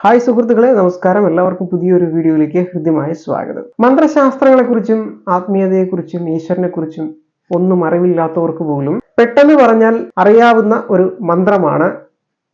Hi സുഹൃത്തുക്കളെ നമസ്കാരം. എല്ലാവർക്കും പുതിയൊരു വീഡിയോയിലേക്ക് ഹൃദ്യമായ സ്വാഗതം. മന്ത്രശാസ്ത്രങ്ങളെക്കുറിച്ചും ആത്മീയതയെക്കുറിച്ചും ഈശ്വരനെക്കുറിച്ചും ഒന്നും അറിവില്ലാത്തവർക്ക് പോലും പെട്ടെന്ന് പറഞ്ഞാൽ അറിയാവുന്ന ഒരു മന്ത്രമാണ്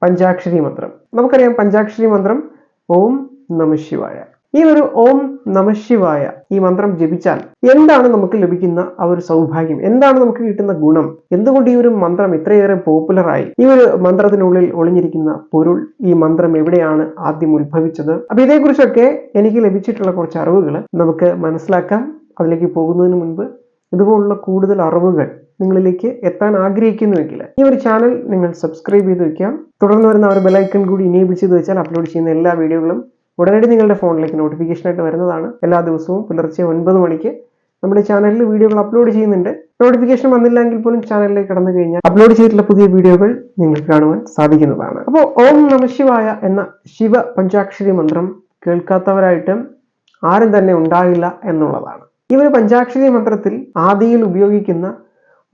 പഞ്ചാക്ഷരി മന്ത്രം. നമുക്കറിയാം പഞ്ചാക്ഷരി മന്ത്രം ഓം നമശിവായ ഈ ഒരു ഓം നമശിവായ ഈ മന്ത്രം ജപിച്ചാൽ എന്താണ് നമുക്ക് ലഭിക്കുന്ന ആ ഒരു സൗഭാഗ്യം? എന്താണ് നമുക്ക് കിട്ടുന്ന ഗുണം? എന്തുകൊണ്ട് ഈ ഒരു മന്ത്രം ഇത്രയേറെ പോപ്പുലറായി ഈ ഒരു മന്ത്രത്തിനുള്ളിൽ ഒളിഞ്ഞിരിക്കുന്ന പൊരുൾ ഈ മന്ത്രം എവിടെയാണ് ആദ്യം ഉത്ഭവിച്ചത്? അപ്പൊ ഇതേക്കുറിച്ചൊക്കെ എനിക്ക് ലഭിച്ചിട്ടുള്ള കുറച്ച് അറിവുകൾ നമുക്ക് മനസ്സിലാക്കാം. അതിലേക്ക് പോകുന്നതിന് മുൻപ് ഇതുപോലുള്ള കൂടുതൽ അറിവുകൾ നിങ്ങളിലേക്ക് എത്താൻ ആഗ്രഹിക്കുന്നുവെങ്കിൽ ഈ ഒരു ചാനൽ നിങ്ങൾ സബ്സ്ക്രൈബ് ചെയ്ത് വെക്കാം. തുടർന്ന് വരുന്ന ഒരു ബെലൈക്കൺ കൂടി ഇനേബിൾ ചെയ്ത് വെച്ചാൽ അപ്ലോഡ് ചെയ്യുന്ന എല്ലാ വീഡിയോകളും ഉടനടി നിങ്ങളുടെ ഫോണിലേക്ക് നോട്ടിഫിക്കേഷൻ ആയിട്ട് വരുന്നതാണ്. എല്ലാ ദിവസവും പുലർച്ചെ ഒൻപത് മണിക്ക് നമ്മുടെ ചാനലിൽ വീഡിയോകൾ അപ്ലോഡ് ചെയ്യുന്നുണ്ട്. നോട്ടിഫിക്കേഷൻ വന്നില്ലെങ്കിൽ പോലും ചാനലിലേക്ക് കടന്നു കഴിഞ്ഞാൽ അപ്ലോഡ് ചെയ്തിട്ടുള്ള പുതിയ വീഡിയോകൾ നിങ്ങൾക്ക് കാണുവാൻ സാധിക്കുന്നതാണ്. അപ്പോൾ ഓം നമശിവായ എന്ന ശിവ പഞ്ചാക്ഷരി മന്ത്രം കേൾക്കാത്തവരായിട്ടും ആരും തന്നെ ഉണ്ടാകില്ല എന്നുള്ളതാണ്. ഈ ഒരു പഞ്ചാക്ഷരി മന്ത്രത്തിൽ ആദിയിൽ ഉപയോഗിക്കുന്ന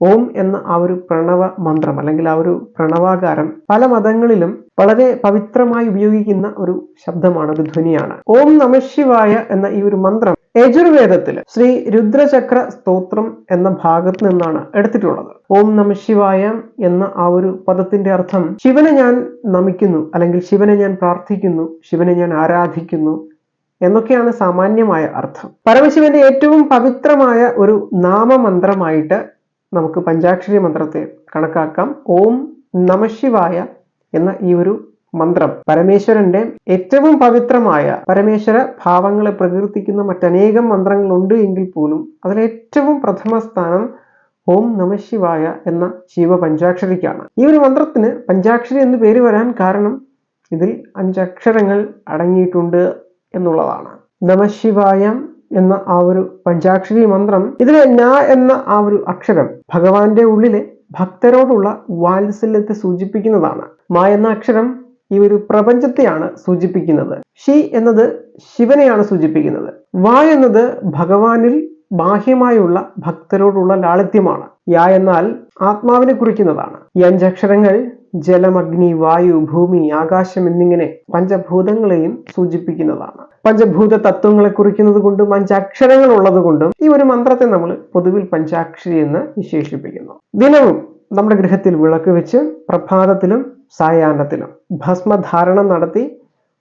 ഓം എന്ന ആ ഒരു പ്രണവ മന്ത്രം അല്ലെങ്കിൽ ആ ഒരു പ്രണവാകാരം പല മതങ്ങളിലും വളരെ പവിത്രമായി ഉപയോഗിക്കുന്ന ഒരു ശബ്ദമാണ് ഒരു ധ്വനിയാണ്. ഓം നമശിവായ എന്ന ഈ ഒരു മന്ത്രം യജുർവേദത്തിൽ ശ്രീ രുദ്രചക്ര സ്തോത്രം എന്ന ഭാഗത്ത് നിന്നാണ് എടുത്തിട്ടുള്ളത്. ഓം നമശിവായ എന്ന ആ ഒരു പദത്തിന്റെ അർത്ഥം ശിവനെ ഞാൻ നമിക്കുന്നു അല്ലെങ്കിൽ ശിവനെ ഞാൻ പ്രാർത്ഥിക്കുന്നു ശിവനെ ഞാൻ ആരാധിക്കുന്നു എന്നൊക്കെയാണ് സാമാന്യമായ അർത്ഥം. പരമശിവന്റെ ഏറ്റവും പവിത്രമായ ഒരു നാമമന്ത്രമായിട്ട് നമുക്ക് പഞ്ചാക്ഷരി മന്ത്രത്തെ കണക്കാക്കാം. ഓം നമശിവായ എന്ന ഈ ഒരു മന്ത്രം പരമേശ്വരന്റെ ഏറ്റവും പവിത്രമായ പരമേശ്വര ഭാവങ്ങളെ പ്രകീർത്തിക്കുന്ന മറ്റനേകം മന്ത്രങ്ങളുണ്ട് എങ്കിൽ പോലും അതിലേറ്റവും പ്രഥമ സ്ഥാനം ഓം നമശിവായ എന്ന ശിവ പഞ്ചാക്ഷരിക്കാണ് ഈ ഒരു മന്ത്രത്തിന് പഞ്ചാക്ഷരി എന്ന് പേര് വരാൻ കാരണം ഇതിൽ അഞ്ചക്ഷരങ്ങൾ അടങ്ങിയിട്ടുണ്ട് എന്നുള്ളതാണ്. നമശിവായ എന്ന ആ ഒരു പഞ്ചാക്ഷരി മന്ത്രം ഇതിലെ ന എന്ന ആ ഒരു അക്ഷരം ഭഗവാന്റെ ഉള്ളിലെ ഭക്തരോടുള്ള വാത്സല്യത്തെ സൂചിപ്പിക്കുന്നതാണ്. മ എന്ന അക്ഷരം ഈ ഒരു പ്രപഞ്ചത്തെയാണ് സൂചിപ്പിക്കുന്നത്. ഷി എന്നത് ശിവനെയാണ് സൂചിപ്പിക്കുന്നത്. വ എന്നത് ഭഗവാനിൽ ബാഹ്യമായുള്ള ഭക്തരോടുള്ള ലാളിത്യമാണ്. യ എന്നാൽ ആത്മാവിനെ കുറിക്കുന്നതാണ്. ഈ അഞ്ചക്ഷരങ്ങൾ ജലം അഗ്നി വായു ഭൂമി ആകാശം എന്നിങ്ങനെ പഞ്ചഭൂതങ്ങളെയും സൂചിപ്പിക്കുന്നതാണ്. പഞ്ചഭൂത തത്വങ്ങളെ കുറിക്കുന്നത് കൊണ്ടും അഞ്ചക്ഷരങ്ങൾ ഉള്ളത് കൊണ്ടും ഈ ഒരു മന്ത്രത്തെ നമ്മൾ പൊതുവിൽ പഞ്ചാക്ഷരി എന്ന് വിശേഷിപ്പിക്കുന്നു. ദിനവും നമ്മുടെ ഗൃഹത്തിൽ വിളക്ക് വെച്ച് പ്രഭാതത്തിലും സായാഹ്നത്തിലും ഭസ്മധാരണം നടത്തി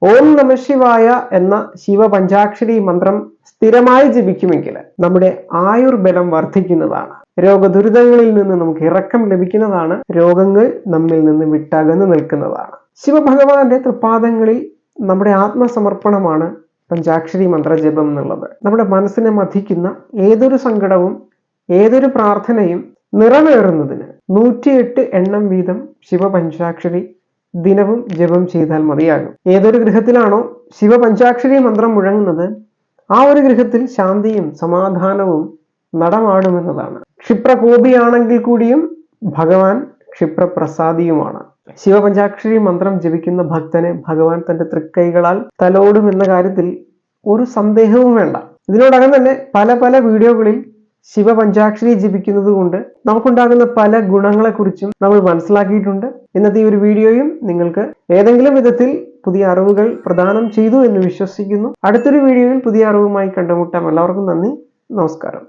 ഓം നമശിവായ എന്ന ശിവ പഞ്ചാക്ഷരി മന്ത്രം സ്ഥിരമായി ജപിക്കുമെങ്കിൽ നമ്മുടെ ആയുർബലം വർദ്ധിക്കുന്നതാണ്. രോഗദുരിതങ്ങളിൽ നിന്ന് നമുക്ക് ഇറക്കം ലഭിക്കുന്നതാണ്. രോഗങ്ങൾ നമ്മിൽ നിന്ന് വിട്ടകന്നു നിൽക്കുന്നതാണ്. ശിവഭഗവാന്റെ തൃപ്പാദങ്ങളിൽ നമ്മുടെ ആത്മസമർപ്പണമാണ് പഞ്ചാക്ഷരി മന്ത്രജപം എന്നുള്ളത്. നമ്മുടെ മനസ്സിനെ മഥിക്കുന്ന ഏതൊരു സങ്കടവും ഏതൊരു പ്രാർത്ഥനയും നിറവേറുന്നതിന് നൂറ്റിയെട്ട് എണ്ണം വീതം ശിവപഞ്ചാക്ഷരി ദിനവും ജപം ചെയ്താൽ മതിയാകും. ഏതൊരു ഗൃഹത്തിലാണോ ശിവപഞ്ചാക്ഷരി മന്ത്രം മുഴങ്ങുന്നത് ആ ഒരു ഗൃഹത്തിൽ ശാന്തിയും സമാധാനവും നടമാടുമെന്നതാണ്. ക്ഷിപ്രകോപിയാണെങ്കിൽ കൂടിയും ഭഗവാൻ ക്ഷിപ്രപ്രസാദിയുമാണ്. ശിവപഞ്ചാക്ഷരി മന്ത്രം ജപിക്കുന്ന ഭക്തനെ ഭഗവാൻ തന്റെ തൃക്കൈകളാൽ തലോടും എന്ന കാര്യത്തിൽ ഒരു സന്ദേഹവും വേണ്ട. ഇതിനോടകം തന്നെ പല പല വീഡിയോകളിൽ ശിവപഞ്ചാക്ഷരി ജപിക്കുന്നത് കൊണ്ട് നമുക്കുണ്ടാകുന്ന പല ഗുണങ്ങളെക്കുറിച്ചും നമ്മൾ മനസ്സിലാക്കിയിട്ടുണ്ട്. ഇന്നത്തെ ഈ ഒരു വീഡിയോയും നിങ്ങൾക്ക് ഏതെങ്കിലും വിധത്തിൽ പുതിയ അറിവുകൾ പ്രദാനം ചെയ്തു എന്ന് വിശ്വസിക്കുന്നു. അടുത്തൊരു വീഡിയോയിൽ പുതിയ അറിവുമായി കണ്ടുമുട്ടാം. എല്ലാവർക്കും നന്ദി. നമസ്കാരം.